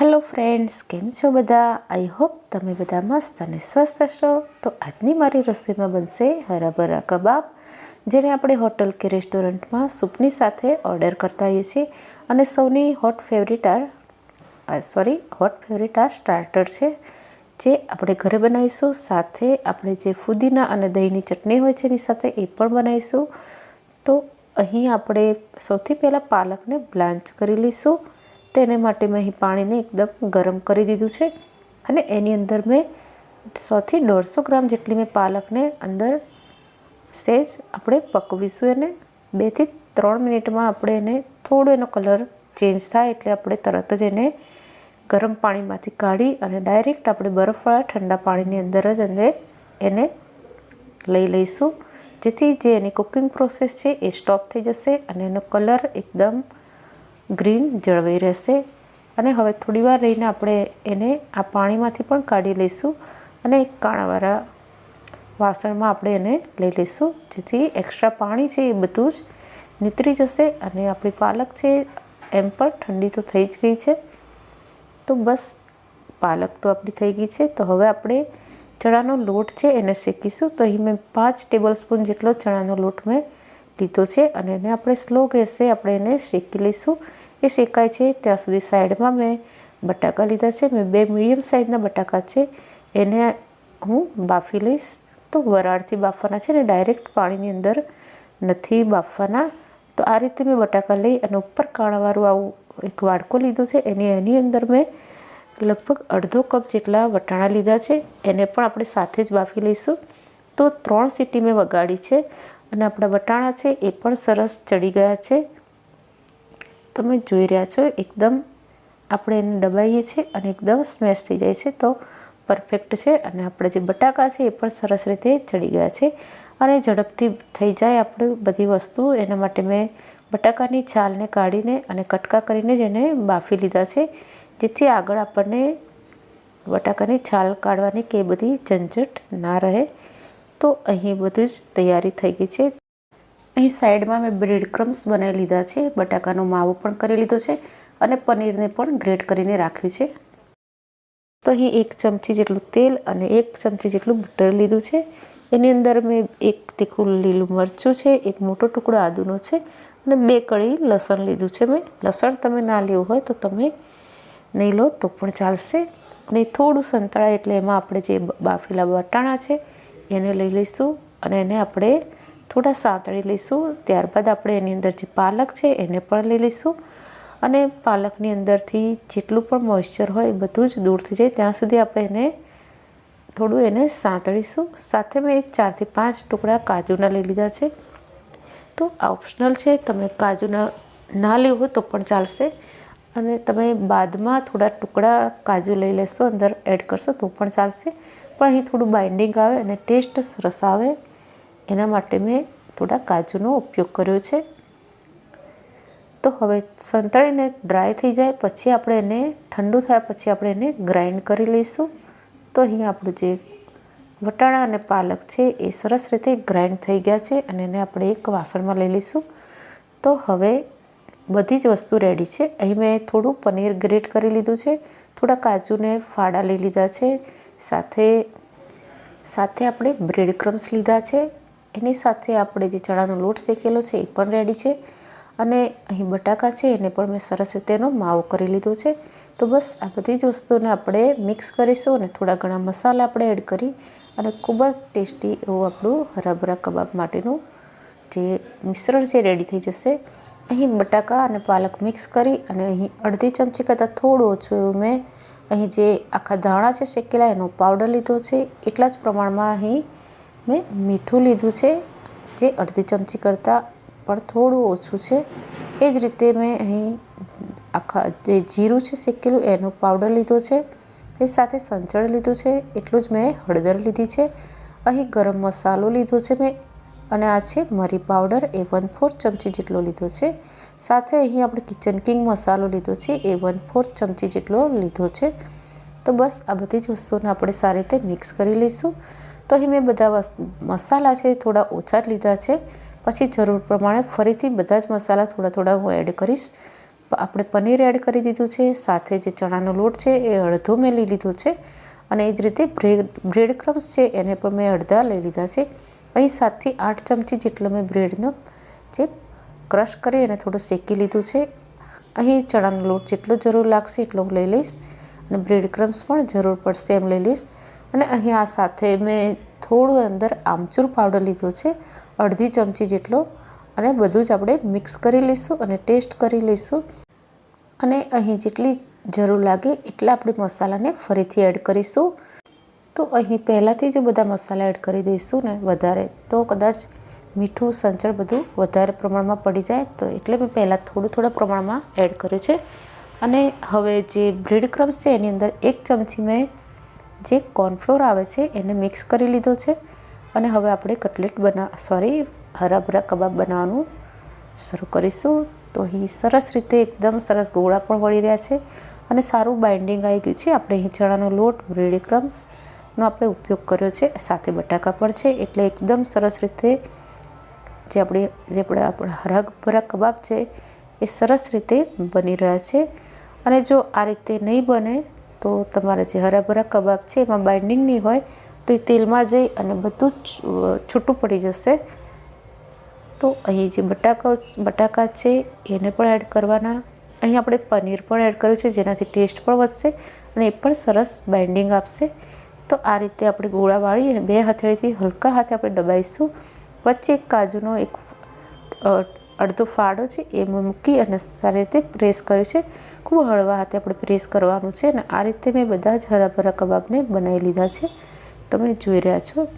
Hello friends કેમ છો બધા? આઈ હોપ તમે બધા મસ્ત અને સ્વસ્થ હશો. તો આજની મારી રસોઈમાં બનશે હરાભરા કબાબ, જેને આપણે હોટલ કે રેસ્ટોરન્ટમાં સૂપની સાથે ઓર્ડર કરતા હોઈએ છીએ. અને સૌની હોટ ફેવરિટ આ સોરી હોટ ફેવરિટ આ સ્ટાર્ટર છે, જે આપણે ઘરે બનાવીશું. સાથે આપણે જે ફુદીના અને દહીંની ચટણી હોય છે એની સાથે એ પણ બનાવીશું. તો અહીં આપણે સૌથી પહેલાં પાલકને બ્લાન્ચ કરી લઈશું. તેને માટે મેં અહીં પાણીને એકદમ ગરમ કરી દીધું છે. અને એની અંદર મેં સોથી દોઢસો ગ્રામ જેટલી મેં પાલકને અંદર સેજ આપણે પકવીશું એને. બેથી ત્રણ મિનિટમાં આપણે એને થોડો એનો કલર ચેન્જ થાય એટલે આપણે તરત જ એને ગરમ પાણીમાંથી કાઢી અને ડાયરેક્ટ આપણે બરફવાળા ઠંડા પાણીની અંદર જ અંદર એને લઈ લઈશું. જેથી જે એની કુકિંગ પ્રોસેસ છે એ સ્ટોપ થઈ જશે અને એનો કલર એકદમ ગ્રીન જળવાઈ રહેશે અને હવે થોડી વાર રહીને આપણે એને આ પાણીમાંથી પણ કાઢી લઈશું અને એક કાણાવાળા વાસણમાં આપણે એને લઈ લઈશું. જેથી એક્સ્ટ્રા પાણી છે એ બધું જ નીતરી જશે અને આપણી પાલક છે એમ પણ ઠંડી તો થઈ જ ગઈ છે. તો બસ પાલક તો આપણી થઈ ગઈ છે. તો હવે આપણે ચણાનો લોટ છે એને શેકીશું. તો અહીં મેં પાંચ ટેબલ સ્પૂન જેટલો ચણાનો લોટ મેં લીધો છે અને એને આપણે સ્લો ગેસે આપણે એને શેકી લઈશું. એ શેકાય છે. ત્યાં સુધી સાઈડમાં મેં બટાકા લીધા છે. મેં બે મીડિયમ સાઇઝના બટાકા છે. એને હું બાફી લઈશ. તો વરાળથી બાફવાના છે ને, ડાયરેક્ટ પાણીની અંદર નથી બાફવાના. તો આ રીતે મેં બટાકા લઈ અને ઉપર કાણાવાળું આવું એક વાડકો લીધો છે. એની એની અંદર મેં લગભગ અડધો કપ જેટલા વટાણા લીધા છે. એને પણ આપણે સાથે જ બાફી લઈશું. તો ત્રણ સીટી મેં વગાડી છે. અને આપણા વટાણા છે એ પણ સરસ ચડી ગયા છે. તમે જોઈ રહ્યા છો, એકદમ આપણે એને દબાવીએ છીએ અને એકદમ સ્મેશ થઈ જાય છે, તો પરફેક્ટ છે. અને આપણે જે બટાકા છે એ પણ સરસ રીતે ચડી ગયા છે અને ઝડપથી થઈ જાય આપણે બધી વસ્તુ. એના માટે મેં બટાકાની છાલને કાઢીને અને કટકા કરીને જ એને બાફી લીધા છે, જેથી આગળ આપણને બટાકાની છાલ કાઢવાની કે બધી ઝંઝટ ના રહે. તો અહીં બધું જ તૈયારી થઈ ગઈ છે. અહીં સાઈડમાં મેં બ્રેડ ક્રમ્સ બનાવી લીધા છે, બટાકાનો માવો પણ કરી લીધો છે અને પનીરને પણ ગ્રેટ કરીને રાખ્યું છે. તો અહીં એક ચમચી જેટલું તેલ અને એક ચમચી જેટલું બટર લીધું છે. એની અંદર મેં એક તીખું લીલું મરચું છે, એક મોટો ટુકડો આદુનો છે અને બે કળી લસણ લીધું છે મેં. લસણ તમે ના લેવું હોય તો તમે નહીં લો તો પણ ચાલશે. અને થોડું સંતળાય એટલે એમાં આપણે જે બાફેલા વટાણા છે એને લઈ લઈશું અને એને આપણે થોડા સાંતળી લઈશું. ત્યારબાદ આપણે એની અંદર જે પાલક છે એને પણ લઈ લઈશું. અને પાલકની અંદરથી જેટલું પણ મોઇશ્ચર હોય એ બધું જ દૂર થઈ જાય. ત્યાં સુધી આપણે એને થોડું એને સાંતળીશું. સાથે મેં એક ચારથી પાંચ ટુકડા કાજુના લઈ લીધા છે. તો ઓપ્શનલ છે. તમે કાજુના ના લેવું તો પણ ચાલશે. અને તમે બાદમાં થોડા ટુકડા કાજુ લઈ લેશો, અંદર એડ કરશો તો પણ ચાલશે. પણ અહીં થોડું બાઇન્ડિંગ આવે અને ટેસ્ટ સરસ આવે. એના માટે મેં થોડા કાજુનો ઉપયોગ કર્યો છે. તો હવે સંતળીને ડ્રાય થઈ જાય, પછી આપણે એને ઠંડુ થયા પછી આપણે એને ગ્રાઇન્ડ કરી લઈશું. તો અહીં આપણું જે વટાણા અને પાલક છે એ સરસ રીતે ગ્રાઇન્ડ થઈ ગયા છે અને એને આપણે એક વાસણમાં લઈ લઈશું. તો હવે બધી જ વસ્તુ રેડી છે. અહીં મેં થોડું પનીર ગ્રેટ કરી લીધું છે, થોડા કાજુને ફાડા લઈ લીધા છે, સાથે સાથે આપણે બ્રેડ ક્રમ્સ લીધા છે એની સાથે આપણે જે ચણાનો લોટ શેકેલો છે એ પણ રેડી છે. અને અહીં બટાકા છે, એને પણ મેં સરસ રીતેનો માવો કરી લીધો છે. તો બસ આ બધી જ વસ્તુને આપણે મિક્સ કરીશું અને થોડા ઘણા મસાલા આપણે એડ કરી અને ખૂબ જ ટેસ્ટી એવું આપણું હરાભરા કબાબ માટેનું જે મિશ્રણ છે રેડી થઈ જશે. અહીં બટાકા અને પાલક મિક્સ કરી અને અહીં અડધી ચમચી કરતાં થોડું ઓછું એવું મેં અહીં જે આખા ધાણા છે, શેકેલા, એનો પાવડર લીધો છે. એટલા જ પ્રમાણમાં અહીં મેં મીઠું લીધું છે, જે અડધી ચમચી કરતાં પણ થોડું ઓછું છે. એ જ રીતે મેં અહીં આખા જે જીરું છે, શેકેલું, એનો પાવડર લીધો છે. એ સાથે સંચળ લીધું છે, એટલું જ મેં હળદર લીધી છે. અહીં ગરમ મસાલો લીધો છે મેં, અને આ છે મરી પાવડર, એ વન ફોર ચમચી જેટલો લીધો છે. સાથે અહીં આપણે કિચન કિંગ મસાલો લીધો છે, એ વન ફોર ચમચી જેટલો લીધો છે. તો બસ આ બધી જ વસ્તુઓને આપણે સારી રીતે મિક્સ કરી લઈશું. તો અહીં મેં બધા મસાલા છે થોડા ઓછા જ લીધા છે. પછી જરૂર પ્રમાણે ફરીથી બધા જ મસાલા થોડા થોડા હું એડ કરીશ. આપણે પનીર એડ કરી દીધું છે, સાથે જે ચણાનો લોટ છે એ અડધો મેં લઈ લીધો છે. અને એ જ રીતે બ્રેડ બ્રેડ ક્રમ્સ છે એને પણ મેં અડધા લઈ લીધા છે. અહીં સાતથી આઠ ચમચી જેટલો મેં બ્રેડનો જે ક્રશ કરી અને થોડું શેકી લીધું છે. અહીં ચણાનો લોટ જેટલો જરૂર લાગશે એટલો હું લઈ લઈશ. અને બ્રેડ ક્રમ્સ પણ જરૂર પડશે એમ લઈ લઈશ. અને અહીં આ સાથે મેં થોડું અંદર આમચૂર પાવડર લીધો છે, અડધી ચમચી જેટલો. અને બધું જ આપણે મિક્સ કરી લઈશું અને ટેસ્ટ કરી લઈશું. અને અહીં જેટલી જરૂર લાગે એટલા આપણે મસાલાને ફરીથી એડ કરીશું. તો અહીં પહેલાંથી જ બધા મસાલા એડ કરી દઈશું ને વધારે. તો કદાચ મીઠું, સંચળ બધું વધારે પ્રમાણમાં પડી જાય તો એટલે મેં પહેલાં થોડું થોડા પ્રમાણમાં એડ કર્યું છે. અને હવે જે બ્રેડ ક્રમ્સ છે એની અંદર એક ચમચી મેં જે કોર્નફ્લોર આવે છે એને મિક્સ કરી લીધો છે અને હવે આપણે કટલેટ બના સોરી હરાભરા કબાબ બનાવવાનું શરૂ કરીશું. તો અહીં સરસ રીતે એકદમ સરસ ગોળા પણ વળી રહ્યા છે અને સારું બાઇન્ડિંગ આવી ગયું છે. આપણે અહીં ચણાનો લોટ બ્રેડી ક્રમ્સનો આપણે ઉપયોગ કર્યો છે. સાથે બટાકા પણ છે. એટલે એકદમ સરસ રીતે જે આપણે જે આપણે, આપણા હરાભરા કબાબ છે એ સરસ રીતે બની રહ્યા છે. અને જો આ રીતે નહીં બને તો તમારા જે હરાભરા કબાબ છે એમાં બાઇન્ડિંગ નહીં હોય, તો એ તેલમાં જઈ અને બધું જ છૂટું પડી જશે. તો અહીં જે બટાકા બટાકા છે એને પણ એડ કરવાના. અહીં આપણે પનીર પણ એડ કર્યું છે, જેનાથી ટેસ્ટ પણ વધશે અને એ પણ સરસ બાઇન્ડિંગ આપશે. તો આ રીતે આપણે ગોળા વાળી અને બે હથેળીથી હલકા હાથે આપણે દબાઈશું વચ્ચે એક કાજુનો એક અડધો ફાળો છે, એ મૂકી અને સારી રીતે પ્રેસ કર્યું છે. ખૂબ હળવા હાથે આપણે પ્રેસ કરવાનું છે અને આ રીતે મેં બધા જ હરાભરા કબાબને બનાવી લીધા છે. તમે જોઈ રહ્યા છો.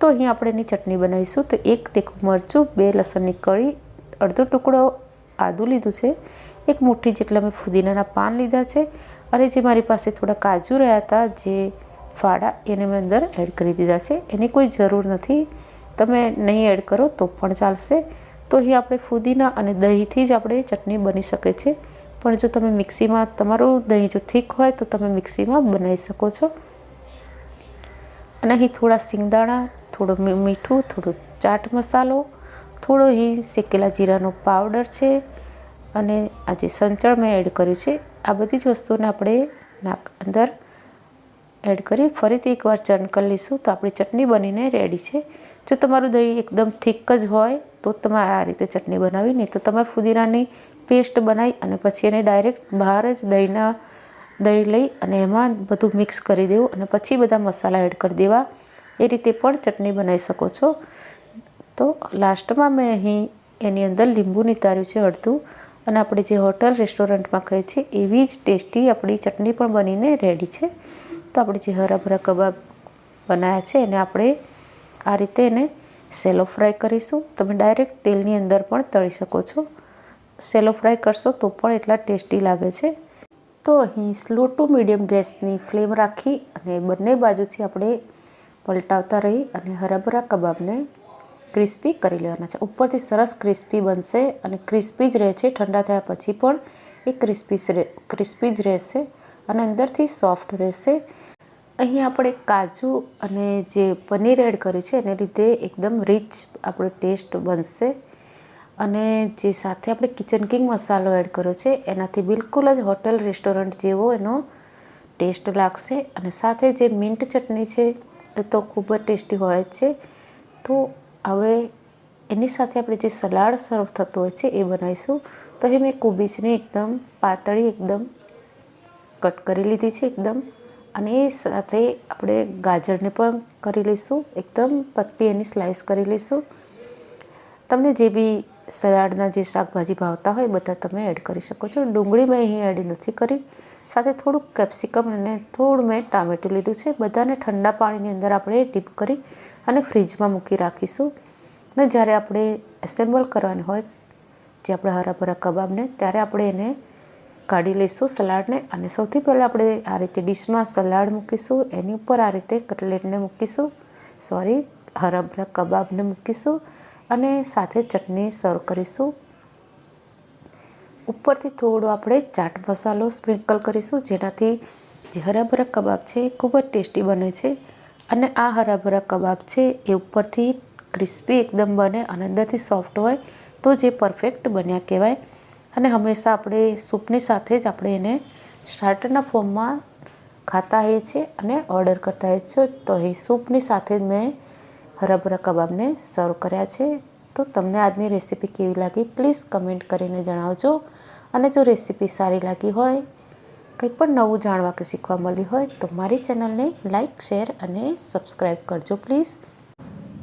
તો અહીં આપણે એની ચટણી બનાવીશું. તો એક તીખું મરચું, બે લસણની કળી, અડધો ટુકડો આદું લીધું છે. એક મુઠ્ઠી જેટલા મેં ફુદીનાના પાન લીધા છે અને જે મારી પાસે થોડા કાજુ રહ્યા હતા, જે ફાડા એને મેં અંદર એડ કરી દીધા છે. એની કોઈ જરૂર નથી. તમે નહીં એડ કરો તો પણ ચાલશે. તો અહીં આપણે ફુદીના અને દહીંથી જ આપણે ચટણી બની શકે છે. પણ જો તમે મિક્સીમાં, તમારું દહીં જો થીક હોય તો તમે મિક્સીમાં બનાવી શકો છો. અને અહીં થોડા સિંગદાણા, થોડું મીઠું, થોડું ચાટ મસાલો, થોડો અહીં શેકેલા જીરાનો પાવડર છે અને આ જે સંચળ મેં એડ કર્યું છે, આ બધી જ વસ્તુને આપણે નાક અંદર એડ કરી ફરીથી એકવાર ચર્ન કરી લઈશું. તો આપણી ચટણી બનીને રેડી છે. જો તમારું દહીં એકદમ થીક જ હોય, તો તમે આ રીતે ચટણી બનાવી, નહીં તો તમે ફુદીનાની પેસ્ટ બનાવી અને પછી એને ડાયરેક્ટ બહાર જ દહીંના, દહીં લઈ અને એમાં બધું મિક્સ કરી દેવું અને પછી બધા મસાલા એડ કરી દેવા. એ રીતે પણ ચટણી બનાવી શકો છો. તો લાસ્ટમાં મેં અહીં એની અંદર લીંબુ નિતાર્યું છે અડધું અને આપણે જે હોટલ રેસ્ટોરન્ટમાં ખાઈએ છીએ, એવી જ ટેસ્ટી આપણી ચટણી પણ બનીને રેડી છે. તો આપણે જે હરાભરા કબાબ બનાવ્યા છે, એને આપણે આ રીતે એને સેલો ફ્રાય કરીશું. તમે ડાયરેક્ટ તેલની અંદર પણ તળી શકો છો. સેલો ફ્રાય કરશો તો પણ એટલા ટેસ્ટી લાગે છે. તો અહીં સ્લો ટુ મીડિયમ ગેસની ફ્લેમ રાખી અને બંને બાજુથી આપણે પલટાવતા રહી અને હરાભરા કબાબને ક્રિસ્પી કરી લેવાના છે. ઉપરથી સરસ ક્રિસ્પી બનશે અને ક્રિસ્પી જ રહે છે ઠંડા થયા પછી પણ એ ક્રિસ્પી ક્રિસ્પી જ રહેશે અને અંદરથી સોફ્ટ રહેશે. અહીં આપણે કાજુ અને જે પનીર એડ કર્યું છે, એને લીધે એકદમ રીચ આપણો ટેસ્ટ બનશે. અને જે સાથે આપણે કિચન કિંગ મસાલો એડ કર્યો છે, એનાથી બિલકુલ જ હોટેલ રેસ્ટોરન્ટ જેવો એનો ટેસ્ટ લાગશે. અને સાથે જે મિન્ટ ચટણી છે, એ તો ખૂબ જ ટેસ્ટી હોય જ છે. તો હવે એની સાથે આપણે જે સલાડ સર્વ થતો હોય છે, એ બનાવીશું. તો એ મેં કોબીજને એકદમ પાતળી એકદમ કટ કરી લીધી છે, એકદમ. અને એ સાથે આપણે ગાજરને પણ કરી લઈશું. એકદમ પતલી એની સ્લાઇસ કરી લઈશું. તમને જે બી સલાડના જે શાકભાજી ભાવતા હોય બધા તમે એડ કરી શકો છો. ડુંગળી મેં અહીં એડ નથી કરી. સાથે થોડુંક કેપ્સિકમ અને થોડું મેં ટામેટું લીધું છે. બધાને ઠંડા પાણીની અંદર આપણે ડીપ કરી અને ફ્રીજમાં મૂકી રાખીશું. અને જ્યારે આપણે એસેમ્બલ કરવાની હોય, જે આપણે હરાભરા કબાબને, ત્યારે આપણે એને કાઢી લઈશું સલાડને. અને સૌથી પહેલાં આપણે આ રીતે ડીશમાં સલાડ મૂકીશું. એની ઉપર આ રીતે કટલેટને મૂકીશું. સોરી, હરાભરા કબાબને મૂકીશું. અને સાથે ચટણી સર્વ કરીશું. ઉપરથી થોડો આપણે ચાટ મસાલો સ્પ્રિંકલ કરીશું, જેનાથી જે હરાભરા કબાબ છે એ ખૂબ જ ટેસ્ટી બને છે. અને આ હરાભરા કબાબ છે એ ઉપરથી ક્રિસ્પી એકદમ બને અને અંદરથી સોફ્ટ હોય તો જે પરફેક્ટ બન્યા કહેવાય. અને હંમેશા આપણે સૂપની સાથે જ આપણે એને સ્ટાર્ટરના ફોર્મમાં ખાતા હોઈએ છીએ અને ઓર્ડર કરતા હોઈએ છીએ. તો એ સૂપની સાથે જ મેં હરાભરા કબાબને સર્વ કર્યા છે. તો તમને આજની રેસીપી કેવી લાગી? પ્લીઝ કમેન્ટ કરીને જણાવજો. અને જો રેસીપી સારી લાગી હોય, કંઈ પણ નવું જાણવા કે શીખવા મળ્યું હોય, તો મારી ચેનલને લાઇક શેર અને સબસ્ક્રાઈબ કરજો પ્લીઝ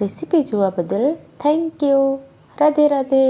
રેસીપી જોવા બદલ થેન્ક યુ રાધે રાધે.